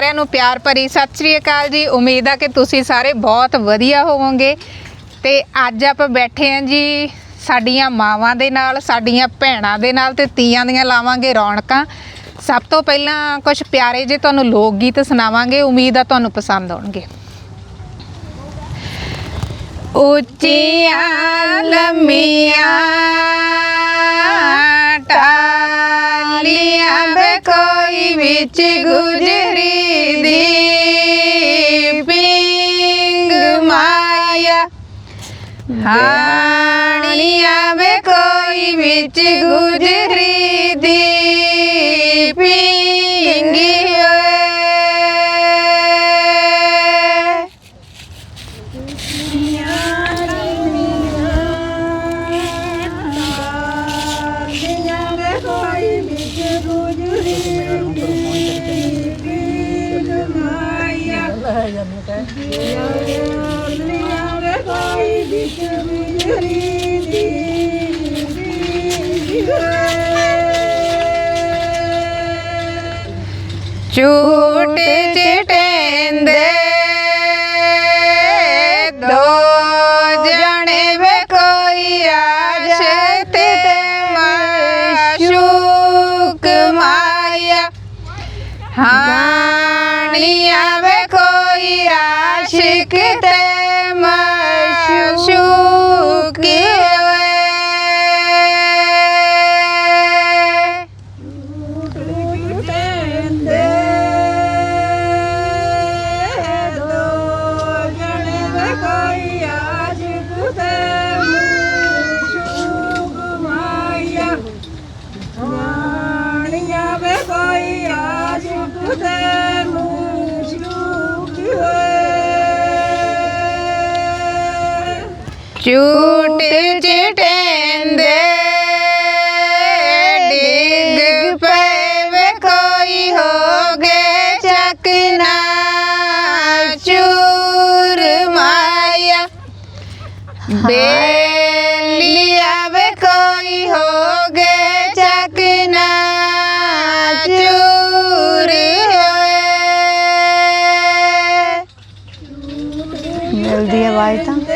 ਸਾਰਿਆਂ ਨੂੰ ਪਿਆਰ ਭਰੀ ਸਤਿ ਸ੍ਰੀ ਅਕਾਲ ਜੀ। ਉਮੀਦ ਆ ਕਿ ਤੁਸੀਂ ਸਾਰੇ ਬਹੁਤ ਵਧੀਆ ਹੋਵੋਗੇ। ਤੇ ਅੱਜ ਆਪਾਂ ਬੈਠੇ ਆਂ ਜੀ ਸਾਡੀਆਂ ਮਾਵਾਂ ਦੇ ਨਾਲ, ਸਾਡੀਆਂ ਭੈਣਾਂ ਦੇ ਨਾਲ ਤੇ ਤੀਆਂ ਦੀਆਂ ਲਾਵਾਂਗੇ ਰੌਣਕਾਂ। ਸਭ ਤੋਂ ਪਹਿਲਾਂ ਕੁਝ ਪਿਆਰੇ ਜੇ ਤੁਹਾਨੂੰ ਲੋਕ ਗੀਤ ਸੁਣਾਵਾਂਗੇ। ਉਮੀਦ ਆ ਤੁਹਾਨੂੰ ਪਸੰਦ ਆਉਣਗੇ। ਉੱਚੀਆਂ ਲੰਮੀਆਂ ਟਾਲੀਆਂ ਵੇ ਕੋਈ ਵਿੱਚ ਗੁਜਰੀ ਦੀ ਪਿੰਗ ਮਾਇਆ। ਹਾਣੀਆਂ ਵੇ ਕੋਈ ਵਿੱਚ ਗੁਜਰੀ ਦੀ है जन्म का चूट चिटेंदे दो जने में कोई आशत मशूक माया हानिया que, que चूट चिटेंदे डिग पे कोई होगे चकना चूर माया। बेलिया वे कोई होगे चकना चूर जल्दी आवाज़ भाई तो। था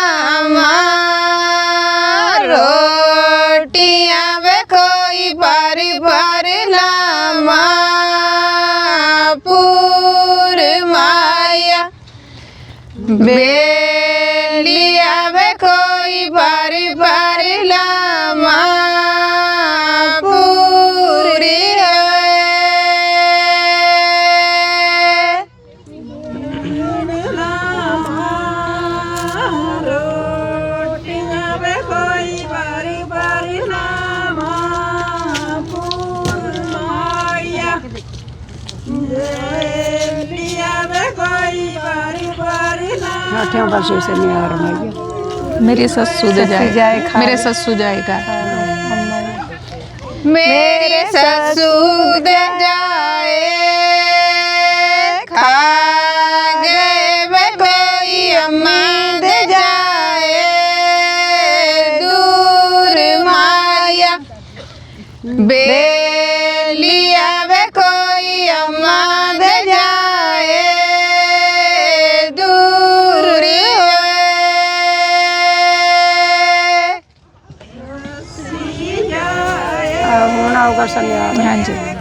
Beijo! से नहीं आ रहा है मेरी मेरे ससू जाएगा। मेरे ससू जाएगा पसंद नहीं आ रहा हाँ जी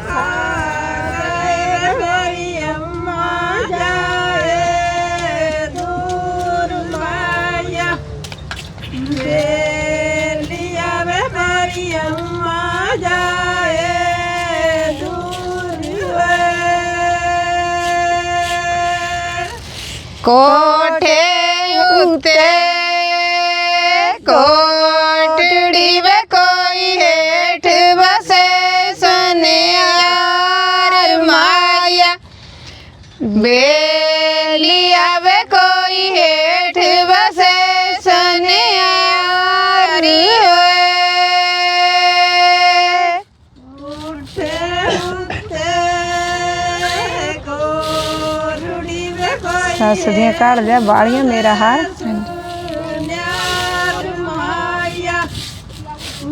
कोठे उगते को ਕੋਈ ਸੱਸ ਦੀਆਂ ਘੜ ਲਿਆ ਬਾਲੀਆਂ ਮੇਰਾ ਹਾਰ ਮਾਇਆ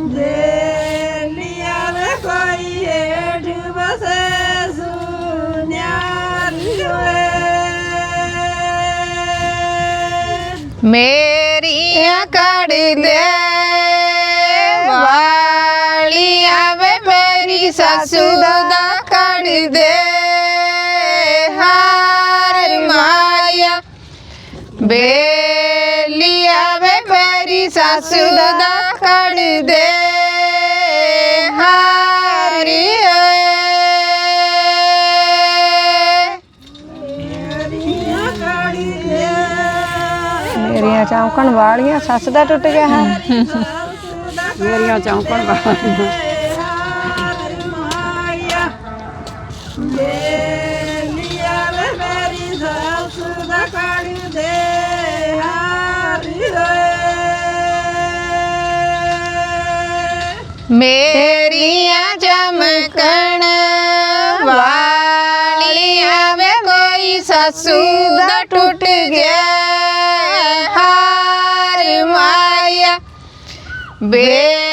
ਦੇਲੀਆ ਵੇ ਕੋਈ ਏਡ ਬਸੇ ਸੁਨਿਆਰ ਮੇਰੀਆਂ ਕੜ ਦੇ ਮੇਰੀ ਸੱਸੂ ਦਾ ਦੇ ਓਏ ਮੇਰੀਆਂ ਦੇ ਚੌਂਕਣ ਵਾਲੀਆਂ ਸੱਸ ਦਾ ਟੁੱਟ ਗਿਆ ਹਾਰ ਮੇਰੀਆਂ ਚੌਂਕਣ ਬਾਹਾਂ मेरिया चमकण वालिया में कोई ससुद टूट गया। हार माया बे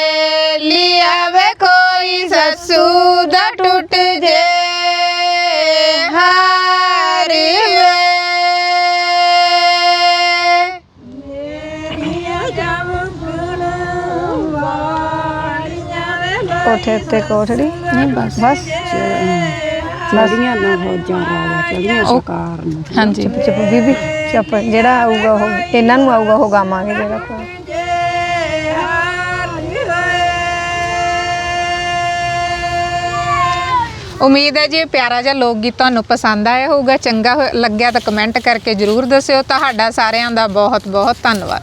ਕੋਠੇ ਉੱਤੇ ਕੋਠੜੀ ਨਹੀਂ ਬਸ। ਬਸ ਚੜੀਆਂ ਨਾ ਫੌਜਾਂ ਰਾਜਾ ਚੜੀਆਂ ਸਰਕਾਰ ਨੂੰ। ਹਾਂਜੀ। ਚੁੱਪ ਚੁੱਪ ਬੀਬੀ ਚੁੱਪ। ਜਿਹੜਾ ਆਊਗਾ ਉਹ ਇਹਨਾਂ ਨੂੰ ਆਊਗਾ ਉਹ ਗਾਵਾਂਗੇ ਜਿਹੜਾ ਜੇ ਹੋਏ ਉਮੀਦ ਹੈ ਜੀ ਇਹ ਪਿਆਰਾ ਜਿਹਾ ਲੋਕ ਗੀਤ ਤੁਹਾਨੂੰ ਪਸੰਦ ਆਇਆ ਹੋਊਗਾ ਚੰਗਾ ਹੋ- ਲੱਗਿਆ ਤਾਂ ਕਮੈਂਟ ਕਰਕੇ ਜਰੂਰ ਦੱਸਿਓ। ਤੁਹਾਡਾ ਸਾਰਿਆਂ ਦਾ ਬਹੁਤ ਬਹੁਤ ਧੰਨਵਾਦ।